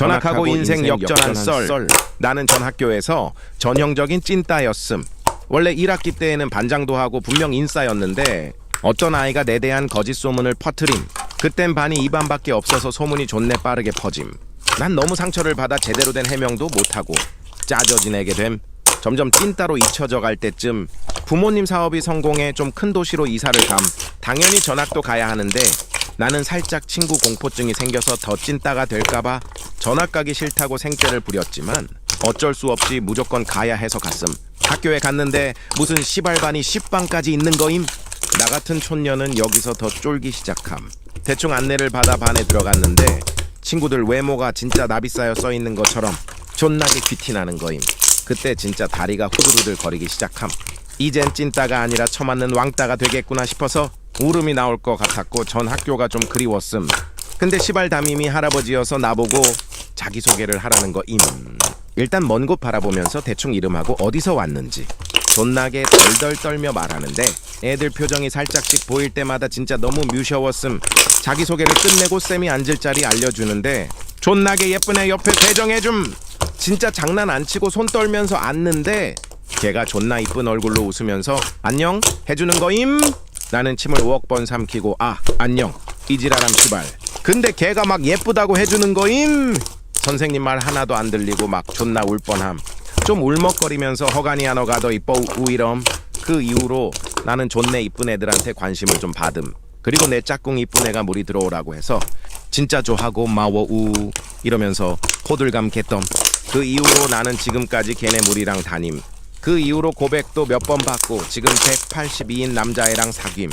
전학하고 인생 역전한 썰. 나는 전 학교에서 전형적인 찐따였음. 원래 1학기 때에는 반장도 하고 분명 인싸였는데 어떤 아이가 내 대한 거짓 소문을 퍼트림. 그땐 반이 2반밖에 없어서 소문이 존내 빠르게 퍼짐. 난 너무 상처를 받아 제대로 된 해명도 못하고 짜져 지내게 됨. 점점 찐따로 잊혀져 갈 때쯤 부모님 사업이 성공해 좀 큰 도시로 이사를 감. 당연히 전학도 가야 하는데 나는 살짝 친구 공포증이 생겨서 더 찐따가 될까봐 전학 가기 싫다고 생떼를 부렸지만 어쩔 수 없이 무조건 가야 해서 갔음. 학교에 갔는데 무슨 시발반이 10반까지 있는 거임? 나 같은 촌년은 여기서 더 쫄기 시작함. 대충 안내를 받아 반에 들어갔는데 친구들 외모가 진짜 나비 쌓여 써 있는 것처럼 존나게 귀티나는 거임. 그때 진짜 다리가 후들후들 거리기 시작함. 이젠 찐따가 아니라 처맞는 왕따가 되겠구나 싶어서 울음이 나올 것 같았고 전 학교가 좀 그리웠음. 근데 시발 담임이 할아버지여서 나보고 자기소개를 하라는 거 임. 일단 먼 곳 바라보면서 대충 이름하고 어디서 왔는지 존나게 덜덜 떨며 말하는데 애들 표정이 살짝씩 보일 때마다 진짜 너무 뮤셔웠음. 자기소개를 끝내고 쌤이 앉을 자리 알려주는데 존나게 예쁜 애 옆에 배정해줌. 진짜 장난 안 치고 손 떨면서 앉는데 걔가 존나 이쁜 얼굴로 웃으면서 안녕 해주는 거임? 나는 침을 5억 번 삼키고 아 안녕 이지라람 시발. 근데 걔가 막 예쁘다고 해주는 거임? 선생님 말 하나도 안 들리고 막 존나 울 뻔함. 좀 울먹거리면서 허간이 하너 가 더 이뻐 우이럼. 그 이후로 나는 존내 이쁜 애들한테 관심을 좀 받음. 그리고 내 짝꿍 이쁜 애가 물이 들어오라고 해서 진짜 좋아하고 마워 우 이러면서 호들감 개덤. 그 이후로 나는 지금까지 걔네 물이랑 다님 그 이후로 고백도 몇 번 받고 지금 182인 남자애랑 사귐.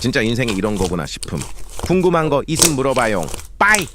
진짜 인생이 이런 거구나 싶음. 궁금한 거 있음 물어봐요 빠이